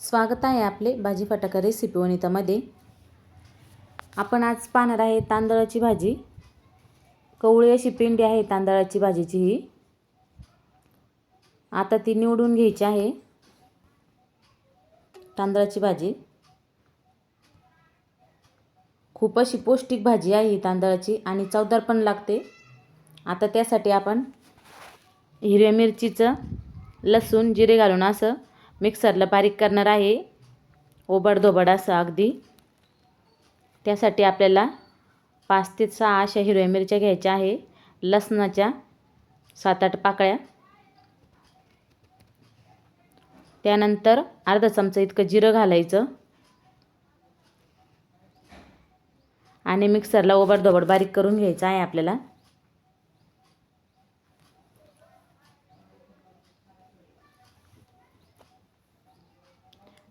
स्वागत आहे आपले भाजी फटाका रेसिपी वनितामध्ये. आपण आज पाहणार आहे तांदळाची भाजी. कवळी अशी पिंडी आहे तांदळाची भाजीची ही. आता ती निवडून घ्यायची आहे. तांदळाची भाजी. खूप अशी पौष्टिक भाजी आहे ही तांदळाची आणि चवदार पण लागते. आता त्यासाठी आपण हिरव्या मिरचीचं लसूण जिरे घालून असं मिक्सरला बारीक करणार आहे. ओबडधोबड असं अगदी. त्यासाठी आपल्याला पाच ते सहा अशा हिरव्या मिरच्या घ्यायच्या आहे. लसणाच्या सात आठ पाकळ्या. त्यानंतर अर्धा चमचा इतकं जिरं घालायचं. आणि मिक्सरला ओबडधोबड बारीक करून घ्यायचं आहे आपल्याला.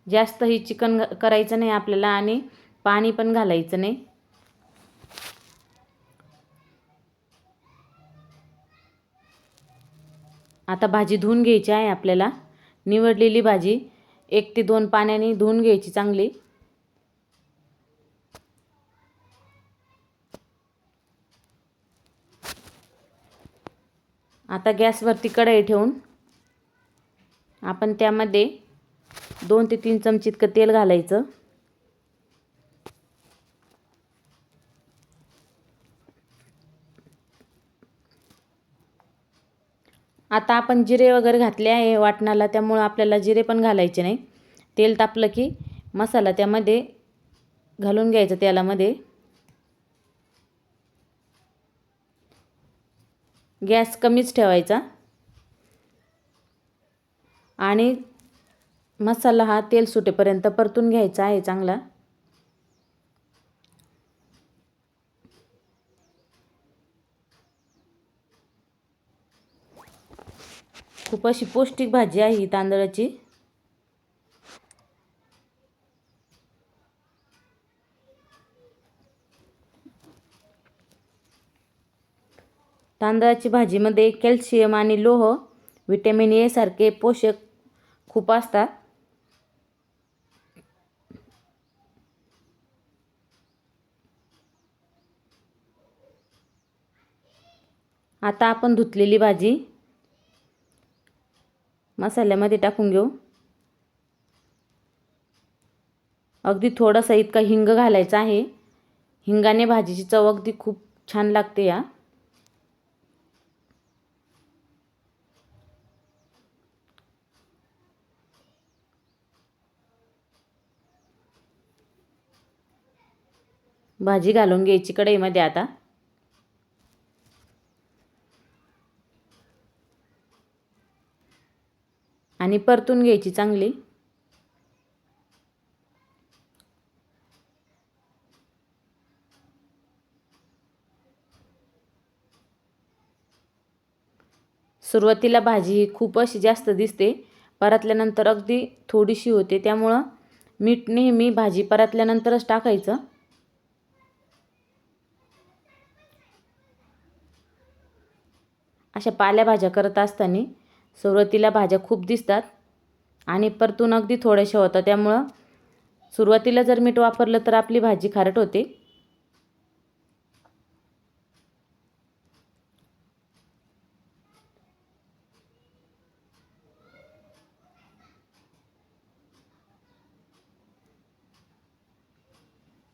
जास्तही चिकन करायचं नाही आपल्याला आणि पाणी पण घालायचं नाही. आता भाजी धुवून घ्यायची आहे आपल्याला. निवडलेली भाजी एक ते दोन पाण्याने धुवून घ्यायची चांगली. आता गॅसवरती कढई ठेवून आपण त्यामध्ये दोन ते तीन चमचे इतकं तेल घालायचं. आता आपण जिरे वगैरे घातले आहे वाटणाला त्यामुळं आपल्याला जिरे पण घालायचे नाही. तेल तापलं की मसाला त्यामध्ये घालून घ्यायचं तेलामध्ये. गॅस कमीच ठेवायचा. आणि मसाला हा तेल सुटेपर्यंत परतून घ्यायचा आहे चांगला. खूप अशी पौष्टिक भाजी आहे ही तांदळाची. तांदळाची भाजीमध्ये कॅल्शियम आणि लोह विटॅमिन ए सारखे पोषक खूप असतात. आता आपण धुतलेली भाजी मसाल्यामध्ये टाकून घेऊ. अगदी थोडासा इतका हिंग घालायचा आहे. हिंगाने भाजीची चव अगदी खूप छान लागते या. भाजी घालून घ्यायची कढईमध्ये आता. आणि परतून घ्यायची चांगली. सुरुवातीला भाजी ही खूप अशी जास्त दिसते परतल्यानंतर अगदी थोडीशी होते त्यामुळं मीठ नेहमी भाजी परतल्यानंतरच टाकायचं. अशा पालेभाज्या करत असताना सुरुवातीला भाज्या खूप दिसतात आणि परतून अगदी थोड्याशा होतात. त्यामुळं सुरुवातीला जर मीठ वापरलं तर आपली भाजी खारट होते.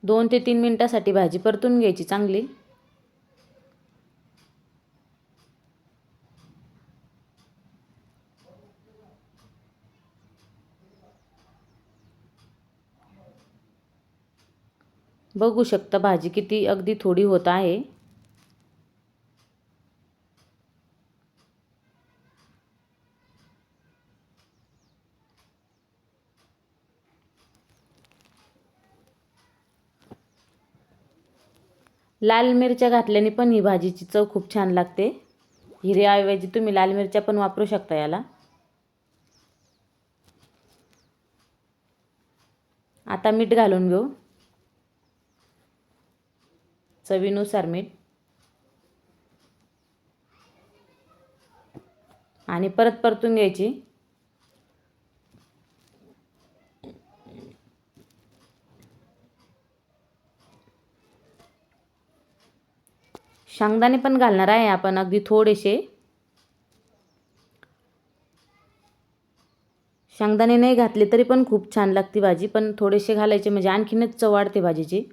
दोन ते तीन मिनटासाठी भाजी परतून घ्यायची चांगली. बघू शकता भाजी किती अगदी थोडी होत आहे. लाल मिरच्या घातल्याने पण ही भाजीची चव खूप छान लागते. हिऱ्याऐवजी तुम्ही लाल मिरच्या पण वापरू शकता याला. आता मीठ घालून घेऊ. चवीनुसार मीठ. आणि परत परतून घ्यायची. शांगदाणे पण घालणार आहे आपण अगदी थोडेसे. शेंगदाणे नाही घातले तरी पण खूप छान लागते भाजी पण थोडेसे घालायचे म्हणजे आणखीनच चव वाढते भाजीची.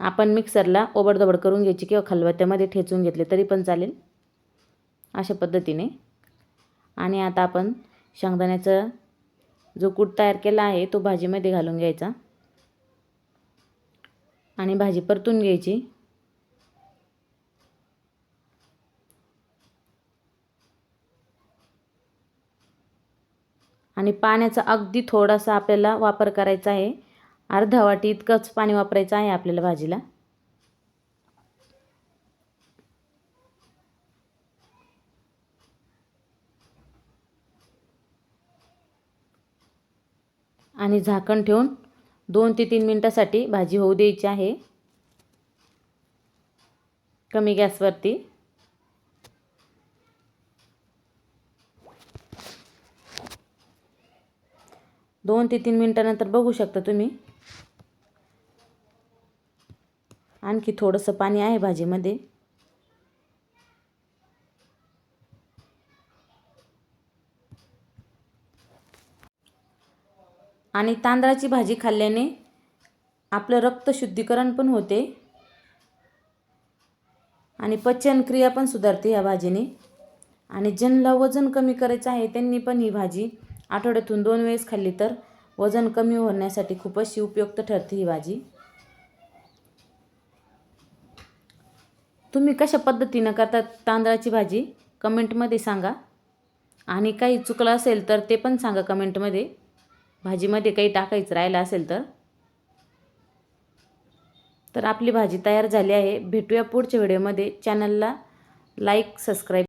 आपण मिक्सरला ओबडधोबड करून घ्यायची किंवा खलबत्त्यामध्ये ठेचून घेतले तरी पण चालेल. अशा पद्धतीने. आणि आता आपण शेंगदाण्याचा जो कूट तयार केला आहे तो भाजीमध्ये घालून घ्यायचा. आणि भाजी परतून घ्यायची. आणि पाण्याचा अगदी थोडासा आपल्याला वापर करायचा आहे. अर्धा वाटी इतकंच पाणी वापरायचं आहे आपल्याला भाजीला. आणि झाकण ठेवून दोन ते तीन मिनटासाठी भाजी होऊ द्यायची आहे. कमी गॅसवरती. दोन ते तीन मिनटानंतर बघू शकता तुम्ही. आणखी थोडंसं पाणी आहे भाजीमध्ये. आणि तांदळाची भाजी खाल्ल्याने आपलं रक्त शुद्धीकरण पण होते. आणि पचनक्रिया पण सुधारते ह्या भाजीने. आणि ज्यांना वजन कमी करायचं आहे त्यांनी पण ही भाजी आठवड्यातून दोन वेळेस खाल्ली तर वजन कमी होण्यासाठी खूप अशी उपयुक्त ठरते ही भाजी. तुम्ही कशा पद्धतीनं करतात तांदळाची भाजी? कमेंटमध्ये सांगा. आणि काही चुकलं असेल तर ते पण सांगा कमेंटमध्ये. भाजीमध्ये काही टाकायचं राहिलं असेल तर. तर आपली भाजी तयार झाली आहे. भेटूया पुढच्या व्हिडिओमध्ये. चॅनलला लाईक सबस्क्राईब